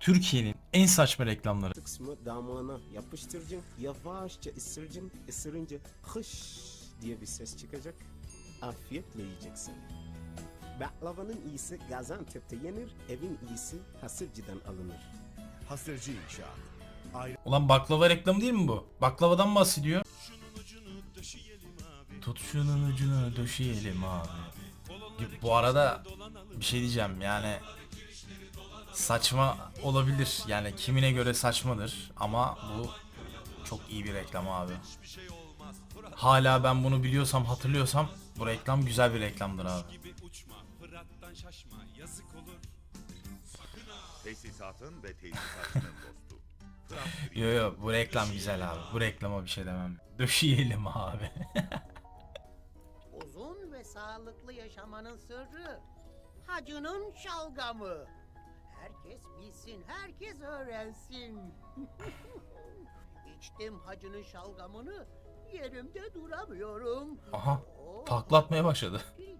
Türkiye'nin en saçma reklamları. kısmı damağına yapıştıracaksın. Yavaşça ısıracaksın. Isırınca hış diye bir ses çıkacak. Afiyetle yiyeceksin. Baklavanın iyisi Gaziantep'te yenir, evin iyisi Hasırcı'dan alınır. Hasırcı İnşaat. Ulan baklava reklamı değil mi bu? Baklavadan bahsediyor. Tut şunun ucunu döşeyelim abi. Bu arada bir şey diyeceğim yani saçma olabilir yani kimine göre saçmadır ama bu çok iyi bir reklam abi. Hala ben bunu biliyorsam hatırlıyorsam bu reklam güzel bir reklamdır abi. Tesisatın ve dostu. Yo yo bu reklam güzel abi. Bu reklama bir şey demem. Döşeyelim abi. Uzun ve sağlıklı yaşamanın sırrı hacının şalgamı. Herkes bilsin, herkes öğrensin. İçtim hacının şalgamını, yerimde duramıyorum. Aha Oh, taklatmaya başladı. diridip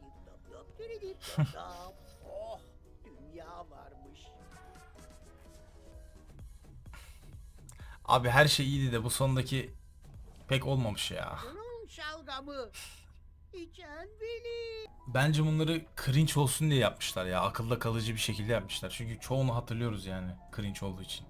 diridip dap. Oh, dünya varmış. Abi her şey iyiydi de bu sondaki pek olmamış ya. Bunun şalgamı. İçen bilir. Bence bunları cringe olsun diye yapmışlar ya. Akılda kalıcı bir şekilde yapmışlar. Çünkü çoğunu hatırlıyoruz yani cringe olduğu için.